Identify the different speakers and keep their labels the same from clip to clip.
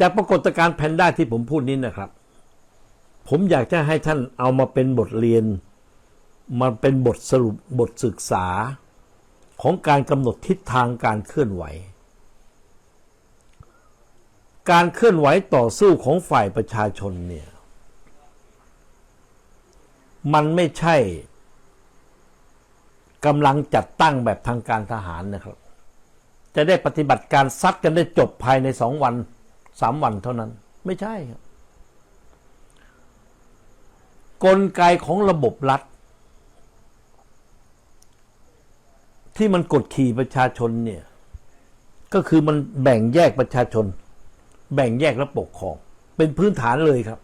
Speaker 1: จากปรากฏการณ์แพนด้าที่ผมพูดนี้นะครับ ผมอยากจะให้ท่านเอามาเป็นบทเรียนมันเป็นบทสรุปบทศึกษาของการกำหนดทิศทางการเคลื่อนไหว การเคลื่อนไหวต่อสู้ของฝ่ายประชาชนเนี่ยมันไม่ใช่กำลังจัดตั้งแบบทางการทหารนะครับ จะได้ปฏิบัติการซัดกันได้จบภายในสองวัน สามวันเท่านั้น ไม่ใช่ครับกลไกของระบบรัฐ ที่มันกดขี่ประชาชนเนี่ย ก็คือมันแบ่งแยกประชาชน แบ่งแยกและปกครอง เป็นพื้นฐานเลยครับ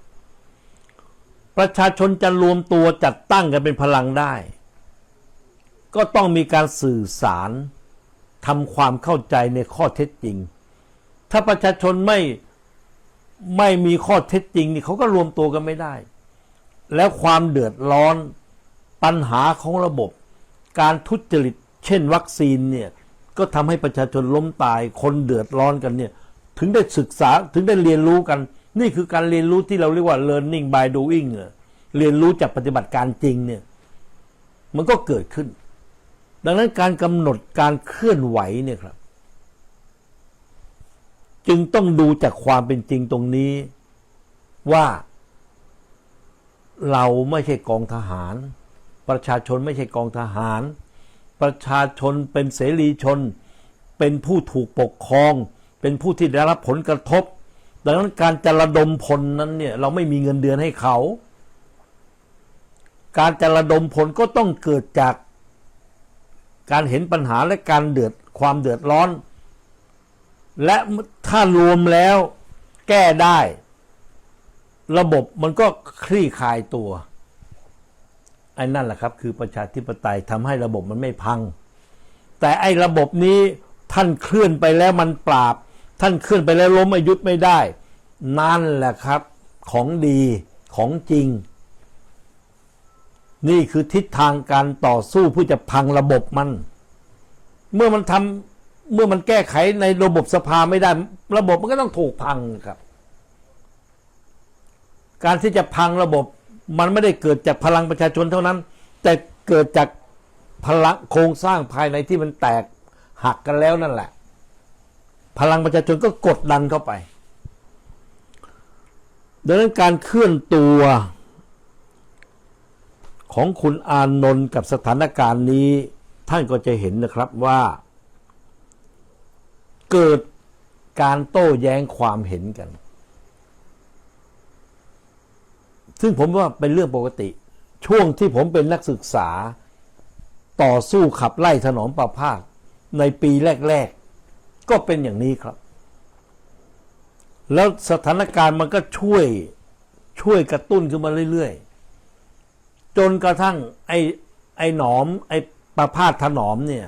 Speaker 1: ประชาชนจะรวมตัวจัดตั้งกันเป็นพลังได้ ก็ต้องมีการสื่อสารทำความเข้าใจในข้อเท็จจริง ถ้าประชาชนไม่ไม่มีข้อเท็จจริงนี่เขาก็รวมตัวกันไม่ได้ แล้วความเดือดร้อนปัญหาของระบบ การทุจริตเช่นวัคซีนเนี่ยก็ทำให้ประชาชนล้มตายคนเดือดร้อนกันเนี่ยถึงได้ศึกษาถึงได้เรียนรู้กัน นี่คือการเรียนรู้ที่เราเรียกว่า learning by doing เรียนรู้จากปฏิบัติการจริงเนี่ยมันก็เกิดขึ้น ดังนั้นการกำหนดการเคลื่อนไหวเนี่ยครับ จึงต้องดูจากความเป็นจริงตรงนี้ว่า เราไม่ใช่กองทหาร ประชาชนไม่ใช่กองทหาร ประชาชนเป็นเสรีชน เป็นผู้ถูกปกครอง เป็นผู้ที่ได้รับผลกระทบ ดังนั้นการจะระดมพลนั้นเนี่ยเราไม่มีเงินเดือนให้เขา การจะระดมพลก็ต้องเกิดจากการเห็นปัญหาและการเดือดความเดือดร้อน และถ้ารวมแล้วแก้ได้ ระบบมันก็คลี่คลายตัวไอ้นั่นแหละครับ คือประชาธิปไตยทำให้ระบบมันไม่พัง แต่ไอ้ระบบนี้ท่านเคลื่อนไปแล้วมันปราบ ท่านเคลื่อนไปแล้วล้มอายุดไม่ได้ นั่นแหละครับ ของดีของจริง นี่คือทิศทางการต่อสู้เพื่อจะพังระบบมัน เมื่อมันทำ เมื่อมันแก้ไขในระบบสภาไม่ได้ ระบบมันก็ต้องถูกพังครับ การที่จะพังระบบมันไม่ได้เกิดจากพลังประชาชนเท่านั้น แต่เกิดจากพลังโครงสร้างภายในที่มันแตกหักกันแล้วนั่นแหละ พลังประชาชนก็กดดันเข้าไป ดังนั้นการเคลื่อนตัวของคุณอานนท์กับสถานการณ์นี้ ท่านก็จะเห็นนะครับว่า เกิดการโต้แย้งความเห็นกัน ซึ่งผมว่าเป็นเรื่องปกติ ช่วงที่ผมเป็นนักศึกษา ต่อสู้ขับไล่ถนอมประพาสในปีแรก ๆ ก็เป็นอย่างนี้ครับ แล้วสถานการณ์มันก็ช่วยช่วยกระตุ้นขึ้นมาเรื่อย ๆ จนกระทั่งไอ้ไอ้หนอม ไอ้ประพาสถนอมเนี่ย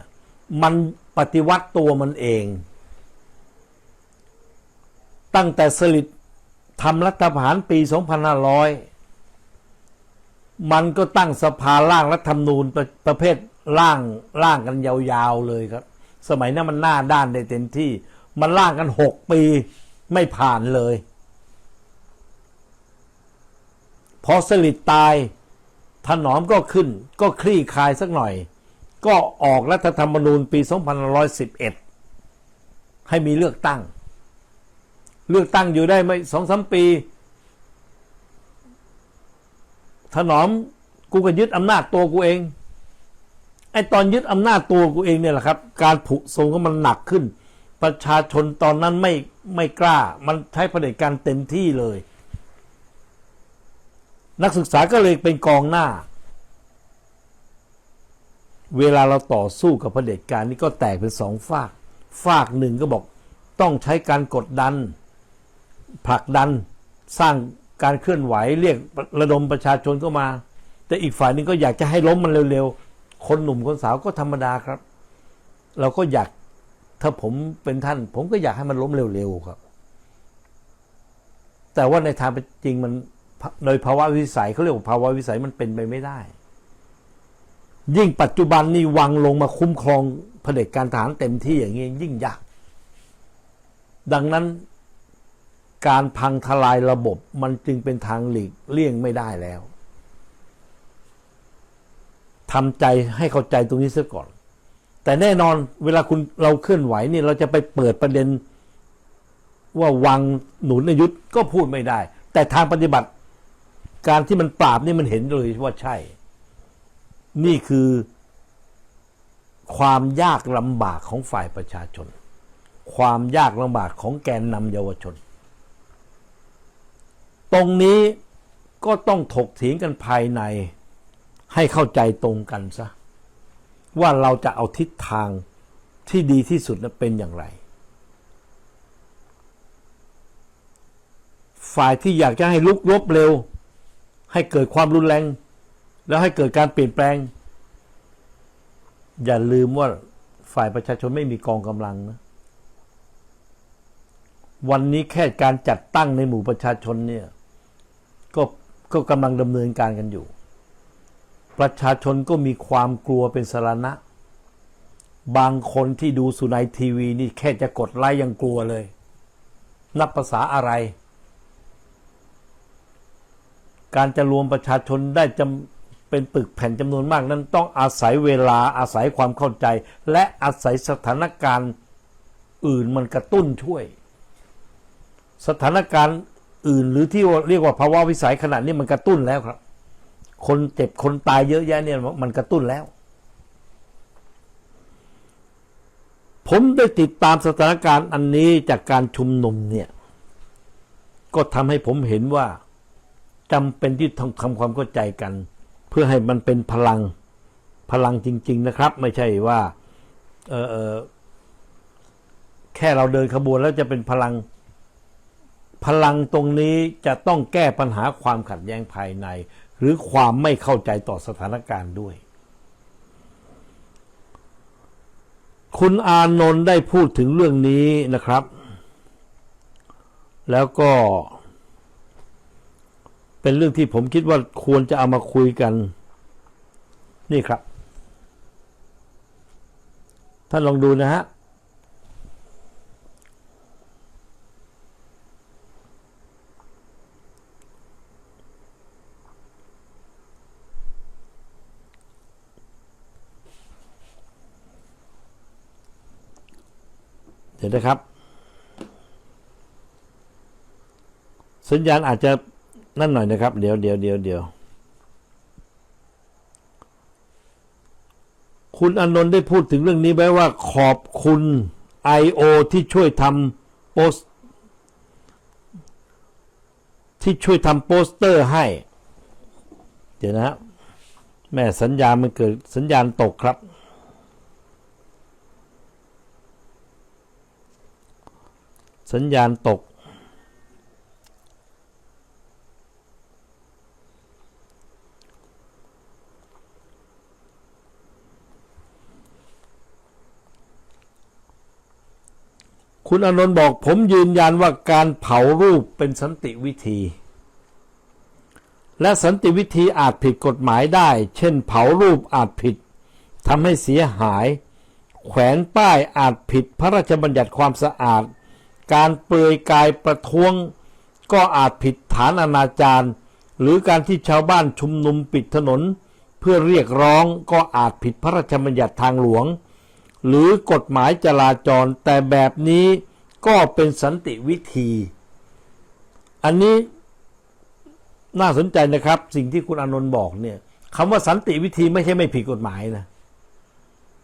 Speaker 1: มันปฏิวัติตัวมันเอง ตั้งแต่สลิดทำรัฐประหารปี 2500 มันก็ตั้งสภาร่างรัฐธรรมนูญประประเภทร่างร่างกันยาวๆเลยครับ สมัยนั้นมันหน้าด้านได้เต็มที่ มันร่างกันหกปีไม่ผ่านเลย พอสลิดตายถนอมก็ขึ้น ก็คลี่คลายสักหน่อย ก็ออกรัฐธรรมนูญปี 2511 ให้มีเลือกตั้ง เลือกตั้งอยู่ได้ไม่สองสามปี ถนอมกูก็ยึดอำนาจตัวกูเอง ไอตอนยึดอำนาจตัวกูเองเนี่ยแหละครับ การผุทรงก็มันหนักขึ้น ประชาชนตอนนั้นไม่ไม่กล้า มันใช้เผด็จการเต็มที่เลย นักศึกษาก็เลยเป็นกองหน้า เวลาเราต่อสู้กับเผด็จการนี่ก็แตกเป็นสองฝาก ฝากหนึ่งก็บอกต้องใช้การกดดัน ผลักดันสร้างการเคลื่อนไหวเรียกระดมประชาชนเข้ามา แต่อีกฝ่ายนึงก็อยากจะให้ล้มมันเร็วๆ คนหนุ่มคนสาวก็ธรรมดาครับ เราก็อยากถ้าผมเป็นท่าน ผมก็อยากให้มันล้มเร็วๆครับ แต่ว่าในทางจริงมันโดยภาวะวิสัยเขาเรียกว่าภาวะวิสัยมันเป็นไปไม่ได้ ยิ่งปัจจุบันนี่วังลงมาคุ้มครองเผด็จการทหารเต็มที่อย่างนี้ยิ่งยากดังนั้น การพังทลายระบบมันจึงเป็นทางหลีกเลี่ยงไม่ได้แล้วทำใจให้เข้าใจตรงนี้ซะก่อน แต่แน่นอนเวลาคุณเราเคลื่อนไหวเนี่ยเราจะไปเปิดประเด็น ว่าวังหนุนยุทธก็พูดไม่ได้ แต่ทางปฏิบัติ การที่มันปราบนี่มันเห็นเลยว่าใช่ นี่คือความยากลำบากของฝ่ายประชาชน ความยากลำบากของแกนนำเยาวชน ตรงนี้ก็ต้องถกเถียงกันภายใน ให้เข้าใจตรงกันซะ ว่าเราจะเอาทิศทางที่ดีที่สุดนั้นเป็นอย่างไร ฝ่ายที่อยากจะให้ลุกรบเร็ว ให้เกิดความรุนแรง แล้วให้เกิดการเปลี่ยนแปลง อย่าลืมว่าฝ่ายประชาชนไม่มีกองกำลังนะวันนี้แค่การจัดตั้งในหมู่ประชาชนเนี่ย ก็กำลังดำเนินการกันอยู่ ประชาชนก็มีความกลัวเป็นสารณะ บางคนที่ดูสุนัยทีวีนี่แค่จะกดไลค์ยังกลัวเลย นับภาษาอะไร การจะรวมประชาชนได้จำเป็นปึกแผ่นจำนวนมากนั้นต้องอาศัยเวลาอาศัยความเข้าใจ และอาศัยสถานการณ์อื่นมันกระตุ้นช่วย สถานการณ์ อื่น หรือที่เรียกว่าภาวะวิสัยขนาดนี้มันกระตุ้นแล้วครับ คนเจ็บคนตายเยอะแยะเนี่ยมันกระตุ้นแล้ว ผมได้ติดตามสถานการณ์อันนี้จากการชุมนุมเนี่ย ก็ทำให้ผมเห็นว่าจำเป็นที่ต้องทำความเข้าใจกัน เพื่อให้มันเป็นพลังพลังจริง ๆ นะครับ ไม่ใช่ว่า เออแค่เราเดินขบวนแล้วจะเป็นพลัง พลังตรงนี้จะต้องแก้ปัญหาความขัดแย้งภายใน หรือความไม่เข้าใจต่อสถานการณ์ด้วย คุณอานนท์ได้พูดถึงเรื่องนี้นะครับ แล้วก็ เป็นเรื่องที่ผมคิดว่าควรจะเอามาคุยกันนี่ครับ ท่านลองดูนะฮะ เดี๋ยวนะครับ สัญญาณอาจจะนั่นหน่อยนะครับ เดี๋ยวเดี๋ยวเดี๋ยวเดี๋ยวคุณอนนท์ได้พูดถึงเรื่องนี้ไว้ว่าขอบคุณ I.O. ที่ช่วยทำโปสที่ช่วยทำโปสเตอร์ให้ เดี๋ยวนะฮะแม่สัญญาณมันเกิดสัญญาณตกครับ สัญญาณตก คุณอนนท์บอกผมยืนยันว่าการเผารูปเป็นสันติวิธี และสันติวิธีอาจผิดกฎหมายได้ เช่น เผารูปอาจผิดทำให้เสียหาย แขวนป้ายอาจผิดพระราชบัญญัติความสะอาด การเปลือยกายประท้วง ก็อาจผิดฐานอนาจารหรือการที่ชาวบ้านชุมนุมปิดถนน เพื่อเรียกร้องก็อาจผิดพระราชบัญญัติทางหลวง หรือกฎหมายจราจรแต่แบบนี้ก็เป็นสันติวิธี อันนี้น่าสนใจนะครับ สิ่งที่คุณอนนท์บอกเนี่ยคำว่าสันติวิธีไม่ใช่ไม่ผิดกฎหมายนะ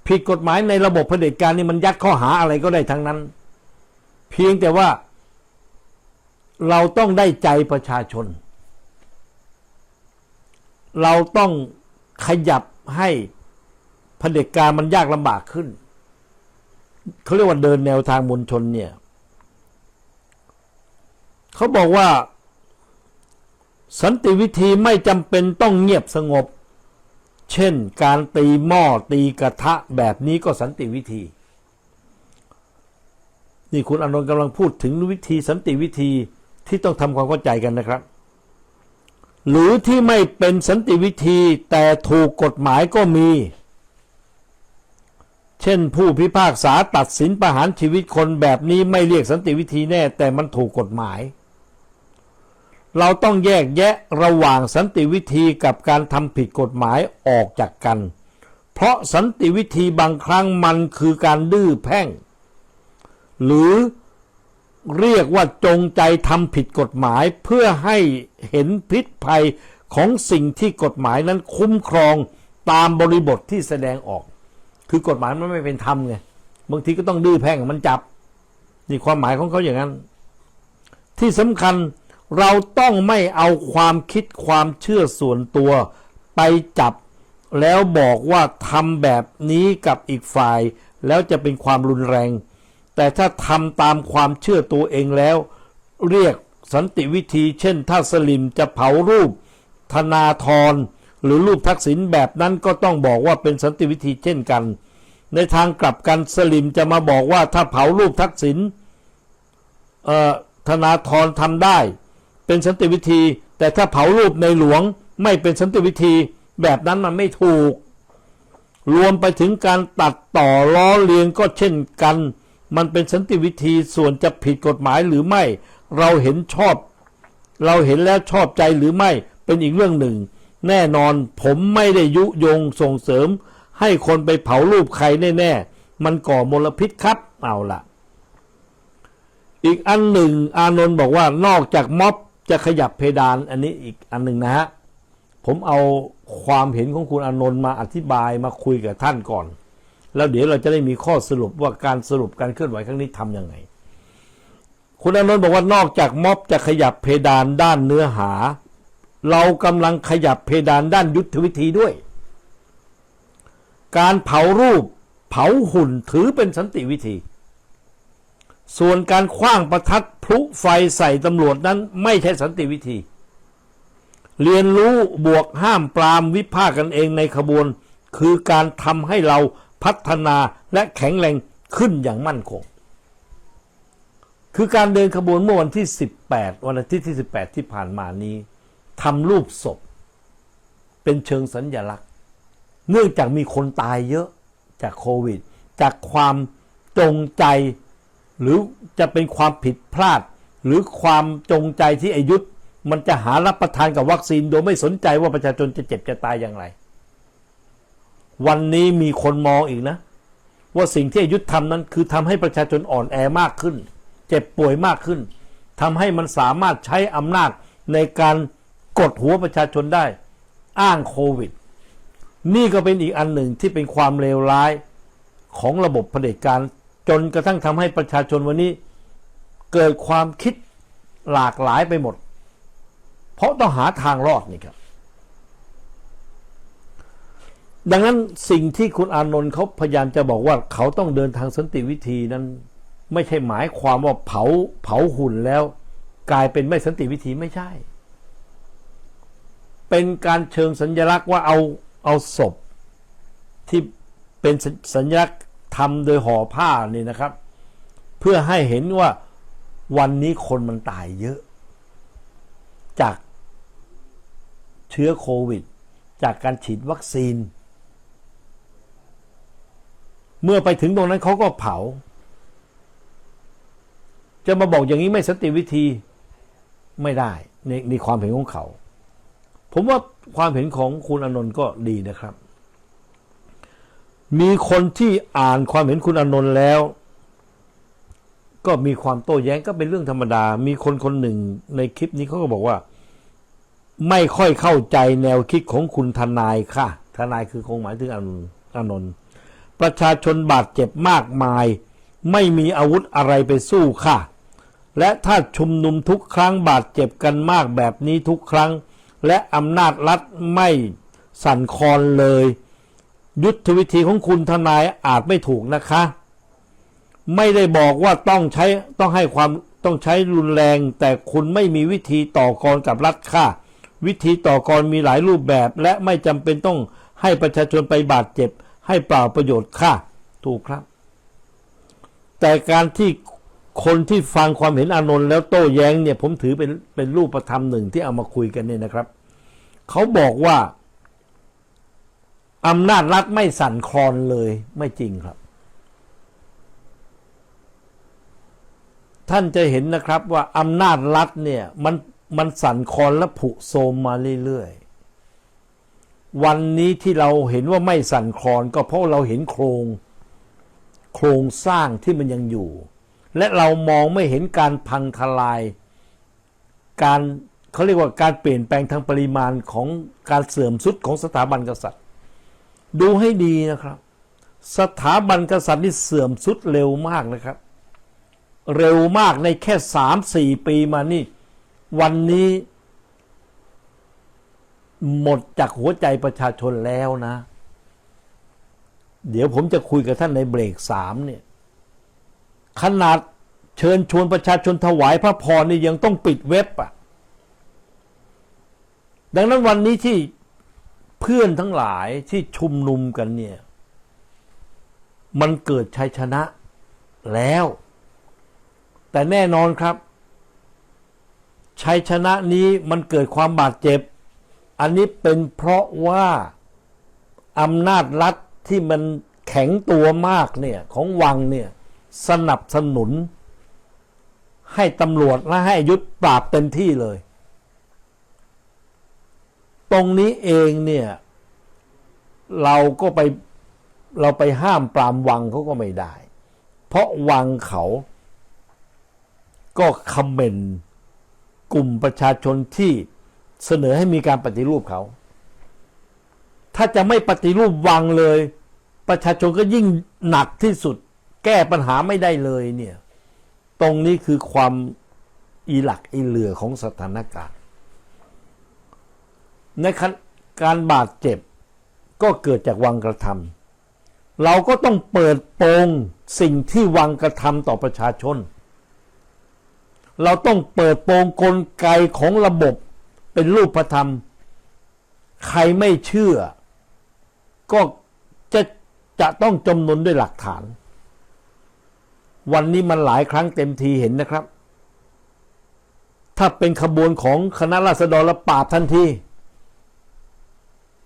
Speaker 1: ผิดกฎหมายในระบบเผด็จการนี่มันยัดข้อหาอะไรก็ได้ทั้งนั้น เพียงแต่ว่า เราต้องได้ใจประชาชน เราต้องขยับให้เผด็จการมันยากลำบากขึ้น เขาเรียกว่าเดินแนวทางมวลชนเนี่ย เขาบอกว่า สันติวิธีไม่จำเป็นต้องเงียบสงบ เช่นการตีหม้อตีกระทะแบบนี้ก็สันติวิธี นี่คุณอนนท์กำลังพูดถึงวิธีสันติวิธีที่ต้องทำความเข้าใจกันนะครับ หรือที่ไม่เป็นสันติวิธีแต่ถูกกฎหมายก็มี เช่นผู้พิพากษาตัดสินประหารชีวิตคนแบบนี้ไม่เรียกสันติวิธีแน่ แต่มันถูกกฎหมาย เราต้องแยกแยะระหว่างสันติวิธีกับการทำผิดกฎหมายออกจากกัน เพราะสันติวิธีบางครั้งมันคือการดื้อแพ่ง หรือเรียกว่าจงใจทำผิดกฎหมายเพื่อให้เห็นพิษภัยของสิ่งที่กฎหมายนั้นคุ้มครองตามบริบทที่แสดงออก คือกฎหมายมันไม่เป็นธรรมไงบางทีก็ต้องดื้อแพ่งมันจับ นี่ความหมายของเขาอย่างนั้น ที่สำคัญเราต้องไม่เอาความคิดความเชื่อส่วนตัวไปจับ แล้วบอกว่าทำแบบนี้กับอีกฝ่าย แล้วจะเป็นความรุนแรง แต่ถ้าทำตามความเชื่อตัวเองแล้ว เรียกสันติวิธี เช่น ถ้าสลิมจะเผารูป ธนาธรหรือรูปทักษิณแบบนั้นก็ต้องบอกว่าเป็นสันติวิธีเช่นกัน ในทางกลับกันสลิมจะมาบอกว่าถ้าเผารูปทักษิณเอ่อธนาธรทำได้ เป็นสันติวิธี แต่ถ้าเผารูปในหลวงไม่เป็นสันติวิธี แบบนั้นมันไม่ถูก รวมไปถึงการตัดต่อล้อเลียนก็เช่นกัน มันเป็นสันติวิธีส่วนจะผิดกฎหมายหรือไม่ เราเห็นชอบ เราเห็นแล้วชอบใจหรือไม่เป็นอีกเรื่องหนึ่ง แน่นอนผมไม่ได้ยุยงส่งเสริม ให้คนไปเผารูปใครแน่ๆ มันก่อมลพิษครับเอาล่ะอีกอันหนึ่ง อานนท์บอกว่านอกจากม็อบจะขยับเพดานอันนี้อีกอันหนึ่งนะฮะผมเอาความเห็นของคุณอานนท์มาอธิบายมาคุยกับท่านก่อน แล้วเดี๋ยวเราจะได้มีข้อสรุปว่าการสรุปการเคลื่อนไหวครั้งนี้ทำยังไง คุณอนนท์บอกว่านอกจากม็อบจะขยับเพดานด้านเนื้อหา เรากำลังขยับเพดานด้านยุทธวิธีด้วย การเผารูปเผาหุ่นถือเป็นสันติวิธี ส่วนการคว้างประทัดพลุไฟใส่ตำรวจนั้นไม่ใช่สันติวิธี เรียนรู้บวกห้ามปรามวิพากษ์กันเองในขบวน คือการทำให้เรา พัฒนาและแข็งแรงขึ้นอย่างมั่นคง คือการเดินขบวนเมื่อวันที่ 18 วันอาทิตย์ที่ 18 ที่ผ่านมานี้ทำรูปศพ เป็นเชิงสัญญลักษณ์ เนื่องจากมีคนตายเยอะจากโควิด จากความจงใจ หรือจะเป็นความผิดพลาด หรือความจงใจที่อายุธมันจะหารับประทานกับวัคซีนโดยไม่สนใจว่าประชาชนจะเจ็บจะตายอย่างไร วันนี้มีคนมองอีกนะ ว่าสิ่งที่อายุธทำนั้น คือทำให้ประชาชนอ่อนแอมากขึ้น เจ็บป่วยมากขึ้นทำให้มันสามารถใช้อำนาจในการกดหัวประชาชนได้ อ้างโควิด นี่ก็เป็นอีกอันหนึ่งที่เป็นความเลวร้ายของระบบเผด็จการจนกระทั่งทำให้ประชาชนวันนี้ เกิดความคิดหลากหลายไปหมด เพราะต้องหาทางรอดนี่ครับ ดังนั้นสิ่งที่คุณอานนท์เขาพยายามจะบอกว่าเขาต้องเดินทางสันติวิธีนั้น ไม่ใช่หมายความว่าเผาเผาหุ่นแล้ว กลายเป็นไม่สันติวิธีไม่ใช่ เป็นการเชิงสัญลักษณ์ว่าเอาเอาศพ ที่เป็นสัญลักษณ์ทำโดยห่อผ้านี่นะครับ เพื่อให้เห็นว่าวันนี้คนมันตายเยอะ จากเชื้อโควิด จากการฉีดวัคซีน เมื่อไปถึงตรงนั้นเขาก็เผา จะมาบอกอย่างนี้ไม่สติวิธีไม่ได้ในในความเห็นของเขา ผมว่าความเห็นของคุณอนนท์ก็ดีนะครับ มีคนที่อ่านความเห็นคุณอนนท์แล้ว ก็มีความโต้แย้งก็เป็นเรื่องธรรมดา มีคนคนหนึ่งในคลิปนี้เขาก็บอกว่า ไม่ค่อยเข้าใจแนวคิดของคุณทนายค่ะ ทนายคือคงหมายถึงอนอานนท์ ประชาชนบาดเจ็บมากมาย ไม่มีอาวุธอะไรไปสู้ค่ะ และถ้าชุมนุมทุกครั้งบาดเจ็บกันมากแบบนี้ทุกครั้ง และอำนาจรัฐไม่สั่นคลอนเลย ยุทธวิธีของคุณทนายอาจไม่ถูกนะคะ ไม่ได้บอกว่าต้องใช้ต้องให้ความต้องใช้รุนแรง แต่คุณไม่มีวิธีต่อกรกับรัฐค่ะ วิธีต่อกรมีหลายรูปแบบ และไม่จำเป็นต้องให้ประชาชนไปบาดเจ็บ ให้เปล่าประโยชน์ค่ะถูกครับ แต่การที่คนที่ฟังความเห็นอานนท์แล้วโต้แย้งเนี่ย ผมถือเป็นเป็นรูปธรรมหนึ่งที่เอามาคุยกันเนี่ยนะครับ เขาบอกว่าอำนาจรัฐไม่สั่นคลอนเลยไม่จริงครับ ท่านจะเห็นนะครับว่าอำนาจรัฐเนี่ย มันมันสั่นคลอนและผุโทมมาเรื่อย วันนี้ที่เราเห็นว่าไม่สั่นคลอนก็เพราะเราเห็นโครง โครงสร้างที่มันยังอยู่ และเรามองไม่เห็นการพังทลาย การเขาเรียกว่าการเปลี่ยนแปลงทางปริมาณของการเสื่อมสุดของสถาบันกษัตริย์ ดูให้ดีนะครับ สถาบันกษัตริย์นี่เสื่อมสุดเร็วมากนะครับ เร็วมากในแค่สามสี่ปีมานี่ วันนี้ หมดจากหัวใจประชาชนแล้วนะ เดี๋ยวผมจะคุยกับท่านในเบรกสามเนี่ย ขนาดเชิญชวนประชาชนถวายพระพรนี่ยังต้องปิดเว็บอะ ดังนั้นวันนี้ที่เพื่อนทั้งหลายที่ชุมนุมกันเนี่ย มันเกิดชัยชนะแล้ว แต่แน่นอนครับ ชัยชนะนี้มันเกิดความบาดเจ็บ อันนี้เป็นเพราะว่าอำนาจรัฐที่มันแข็งตัวมากเนี่ยของวังเนี่ยสนับสนุน ให้ตำรวจและให้ยุทธปราบเต็มที่เลย ตรงนี้เองเนี่ย เราก็ไปเราไปห้ามปรามวังเขาก็ไม่ได้ เพราะวังเขาก็คอมเมนต์กลุ่มประชาชนที่ เสนอให้มีการปฏิรูปเขา ถ้าจะไม่ปฏิรูปวังเลย ประชาชนก็ยิ่งหนักที่สุด แก้ปัญหาไม่ได้เลยเนี่ย ตรงนี้คือความอีหลักอีเหลือของสถานการณ์ ในการบาดเจ็บก็เกิดจากวังกระทำเราก็ต้องเปิดโปงสิ่งที่วังกระทำต่อประชาชน เราต้องเปิดโปงกลไกของระบบ เป็นรูปธรรม ใครไม่เชื่อ ก็จะจะต้องจำนนด้วยหลักฐาน วันนี้มันหลายครั้งเต็มทีเห็นนะครับ ถ้าเป็นขบวนของคณะราษฎรละปราบทันที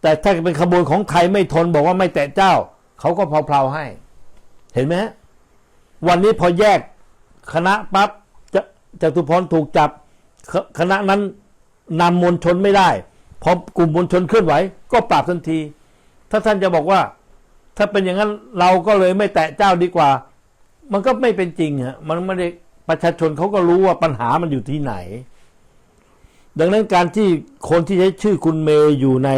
Speaker 1: แต่ถ้าเป็นขบวนของไทยไม่ทนบอกว่าไม่แตะเจ้า เขาก็เพลาๆให้ เห็นไหมวันนี้พอแยกคณะปั๊บจะจตุพรถูกจับคณะนั้น นำมวลชนไม่ได้พอกลุ่มมวลชนเคลื่อนไหว ก็ปราบทันที ถ้าท่านจะบอกว่า ถ้าเป็นอย่างนั้นเราก็เลยไม่แตะเจ้าดีกว่า มันก็ไม่เป็นจริงฮะมันไม่ได้ประชาชนเขาก็รู้ว่าปัญหามันอยู่ที่ไหน ดังนั้นการที่คนที่ใช้ชื่อคุณเมย์อยู่ใน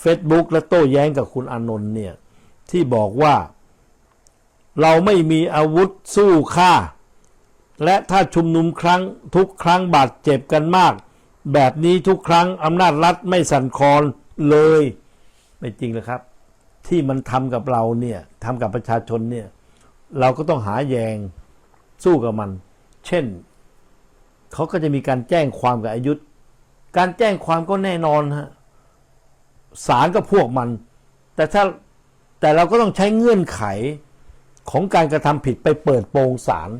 Speaker 1: เฟซบุ๊กและโต้แย้งกับคุณอนนท์เนี่ย ที่บอกว่าเราไม่มีอาวุธสู้ฆ่า และถ้าชุมนุมครั้งทุกครั้งบาดเจ็บกันมาก แบบนี้ทุกครั้งอำนาจรัฐไม่สั่นคลอนเลย ไม่จริงเลยครับ ที่มันทำกับเราเนี่ยทำกับประชาชนเนี่ย เราก็ต้องหาแยงสู้กับมัน เช่นเขาก็จะมีการแจ้งความกับอายุธการแจ้งความก็แน่นอนฮะศาลก็พวกมัน แต่ถ้าแต่เราก็ต้องใช้เงื่อนไขของการกระทำผิดไปเปิดโปงศาล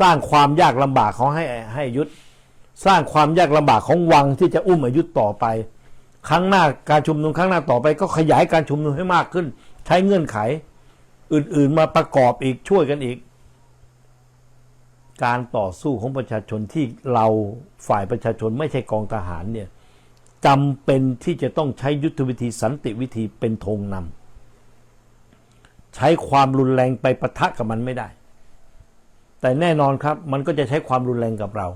Speaker 1: สร้างความยากลำบากเของให้ให้ยุทธ สร้างความยากลำบากของวังที่จะอุ้มอายุธต่อไป ครั้งหน้าการชุมนุมครั้งหน้าต่อไปก็ขยายการชุมนุมให้มากขึ้น ใช้เงื่อนไข อื่นๆมาประกอบอีกช่วยกันอีก การต่อสู้ของประชาชนที่เราฝ่ายประชาชนไม่ใช่กองทหารเนี่ยจำเป็นที่จะต้องใช้ยุทธวิธีสันติวิธีเป็นธงนำใช้ความรุนแรงไปปะทะกับมันไม่ได้ แต่แน่นอนครับมันก็จะใช้ความรุนแรงกับเรา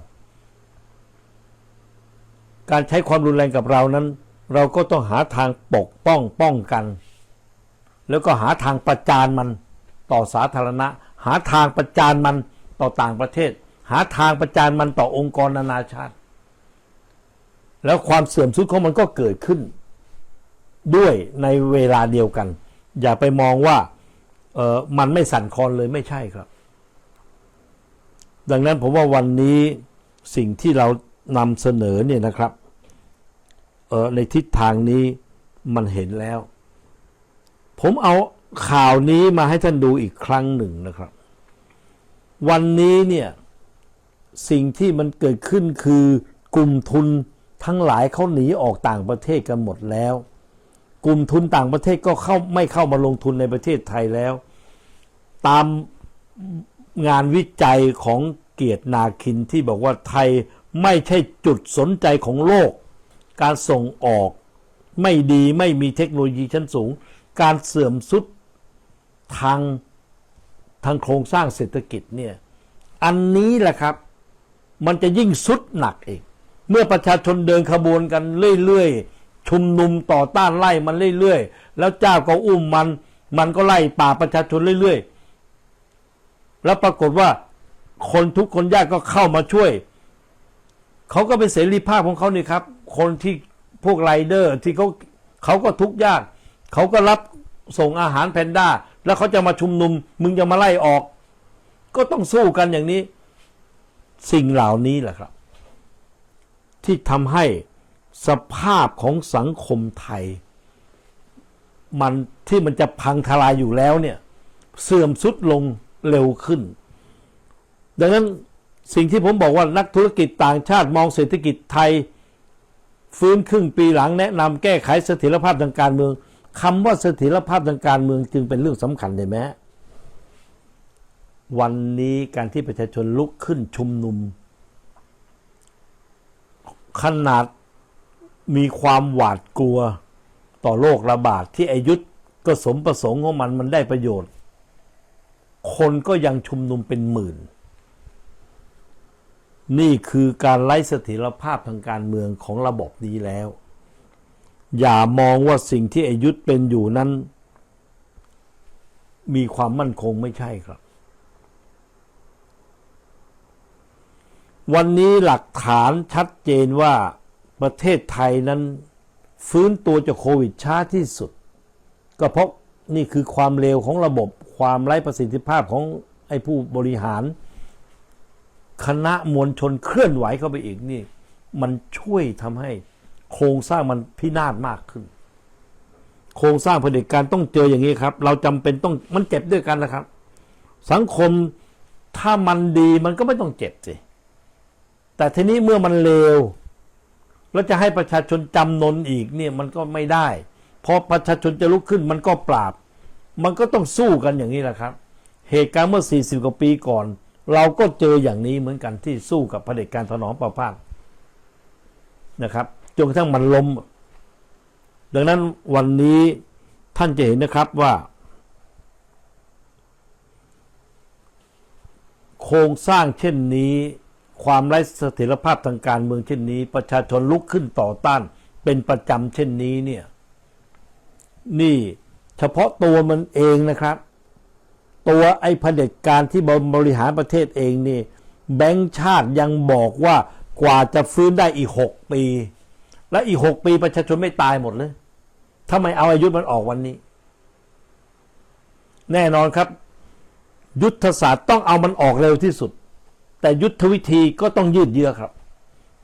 Speaker 1: การใช้ความรุนแรงกับเรานั้น เราก็ต้องหาทางปกป้องป้องกัน แล้วก็หาทางประจานมันต่อสาธารณะ หาทางประจานมันต่อต่างประเทศ หาทางประจานมันต่อองค์กรนานาชาติ แล้วความเสื่อมทรุดของมันก็เกิดขึ้น ด้วยในเวลาเดียวกัน อย่าไปมองว่าเออมันไม่สั่นคลอนเลยไม่ใช่ครับ ดังนั้นผมว่าวันนี้สิ่งที่เรานำเสนอเนี่ยนะครับ เออในทิศทางนี้มันเห็นแล้ว ผมเอาข่าวนี้มาให้ท่านดูอีกครั้งหนึ่งนะครับ วันนี้เนี่ยสิ่งที่มันเกิดขึ้นคือกลุ่มทุนทั้งหลายเขาหนีออกต่างประเทศกันหมดแล้ว กลุ่มทุนต่างประเทศก็เข้าไม่เข้ามาลงทุนในประเทศไทยแล้ว ตามงานวิจัยของเกียรตินาคินที่บอกว่าไทยไม่ใช่จุดสนใจของโลก การส่งออกไม่ดีไม่มีเทคโนโลยีชั้นสูง การเสื่อมสุดทางทางโครงสร้างเศรษฐกิจเนี่ยอันนี้แหละครับ มันจะยิ่งสุดหนักอีก เมื่อประชาชนเดินขบวนกันเรื่อยๆ ชุมนุมต่อต้านไล่มันเรื่อยๆ แล้วเจ้าก็อุ้มมัน มันก็ไล่ป่าประชาชนเรื่อยๆ แล้วปรากฏว่าคนทุกคนยากก็เข้ามาช่วย เขาก็เป็นเสรีภาพของเขานี่ครับ คนที่พวกไรเดอร์ที่เขาเขาก็ทุกข์ยากเขาก็รับส่งอาหารแพนด้า แล้วเขาจะมาชุมนุม มึงจะมาไล่ออก ก็ต้องสู้กันอย่างนี้ สิ่งเหล่านี้แหละครับ ที่ทำให้สภาพของสังคมไทย มันที่มันจะพังทลายอยู่แล้วเนี่ย เสื่อมสุดลงเร็วขึ้น ดังนั้นสิ่งที่ผมบอกว่านักธุรกิจต่างชาติมองเศรษฐกิจไทย ฟื้นครึ่งปีหลังแนะนำแก้ไขเสถียรภาพทางการเมืองคำว่าเสถียรภาพทางการเมืองจึงเป็นเรื่องสำคัญเลยไหมวันนี้การที่ประชาชนลุกขึ้นชุมนุม ขนาดมีความหวาดกลัวต่อโรคระบาดที่อายุธก็สมประสงค์ของมันมันได้ประโยชน์ คนก็ยังชุมนุมเป็นหมื่น นี่คือการไร้เสถียรภาพทางการเมืองของระบบนี้แล้ว อย่ามองว่าสิ่งที่อายุธเป็นอยู่นั้น มีความมั่นคงไม่ใช่ครับ วันนี้หลักฐานชัดเจนว่าประเทศไทยนั้น ฟื้นตัวจากโควิดช้าที่สุด ก็เพราะนี่คือความเลวของระบบความไร้ประสิทธิภาพของไอ้ผู้บริหาร คณะมวลชนเคลื่อนไหวเข้าไปอีกนี่ มันช่วยทำให้โครงสร้างมันพินาศมากขึ้น โครงสร้างเผด็จการต้องเจออย่างนี้ครับ เราจำเป็นต้องมันเจ็บด้วยกันนะครับ สังคมถ้ามันดีมันก็ไม่ต้องเจ็บสิแต่ทีนี้เมื่อมันเลวแล้วจะให้ประชาชนจำนนอีกเนี่ยมันก็ไม่ได้พอประชาชนจะลุกขึ้นมันก็ปราบ มันก็ต้องสู้กันอย่างนี้แหละครับ เหตุการณ์เมื่อ 40 กว่าปีก่อน เราก็เจออย่างนี้เหมือนกันที่สู้กับเผด็จการถนอมประพาสนะครับจนกระทั่งมันล้ม ดังนั้นวันนี้ท่านจะเห็นนะครับว่า โครงสร้างเช่นนี้ ความไร้เสถียรภาพทางการเมืองเช่นนี้ ประชาชนลุกขึ้นต่อต้าน เป็นประจำเช่นนี้เนี่ย นี่เฉพาะตัวมันเองนะครับ ตัวไอ้เผด็จการที่บริหารประเทศเองนี่แบงค์ชาติยังบอกว่ากว่าจะฟื้นได้อีกหกปี และอีกหกปีประชาชนไม่ตายหมดเลยทำไมเอาอายุมันออกวันนี้ แน่นอนครับ ยุทธศาสตร์ต้องเอามันออกเร็วที่สุด แต่ยุทธวิธีก็ต้องยืดเยื้อครับ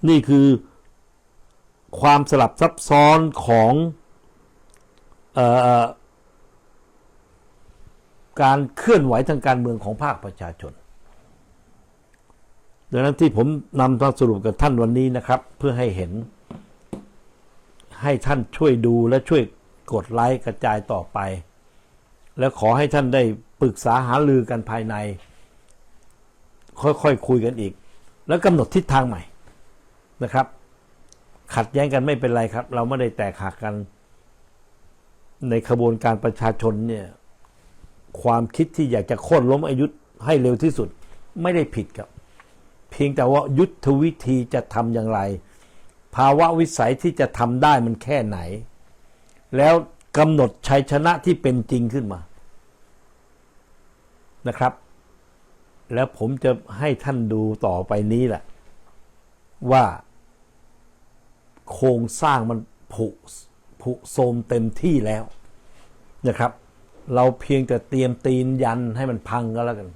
Speaker 1: นี่คือความสลับซับซ้อนของออ การเคลื่อนไหวทางการเมืองของภาคประชาชน ดังนั้นที่ผมนำมาสรุปกับท่านวันนี้นะครับ เพื่อให้เห็น ให้ท่านช่วยดูและช่วยกดไลค์กระจายต่อไป แล้วขอให้ท่านได้ปรึกษาหารือกันภายใน ค่อยๆคคุยกันอีก แล้วกำหนดทิศทางใหม่นะครับ ขัดแย้งกันไม่เป็นไรครับ เราไม่ได้แตกหักกัน ในขบวนการประชาชนเนี่ย ความคิดที่อยากจะโค่นล้มอายุธให้เร็วที่สุดไม่ได้ผิดครับ เพียงแต่ว่ายุทธวิธีจะทำอย่างไร ภาวะวิสัยที่จะทำได้มันแค่ไหน แล้วกำหนดชัยชนะที่เป็นจริงขึ้นมานะครับ แล้วผมจะให้ท่านดูต่อไปนี้แหละ ว่า โครงสร้างมันผุผุโทมเต็มที่แล้วนะครับ เราเพียงแต่เตรียมตีนยันให้มันพังก็แล้วกัน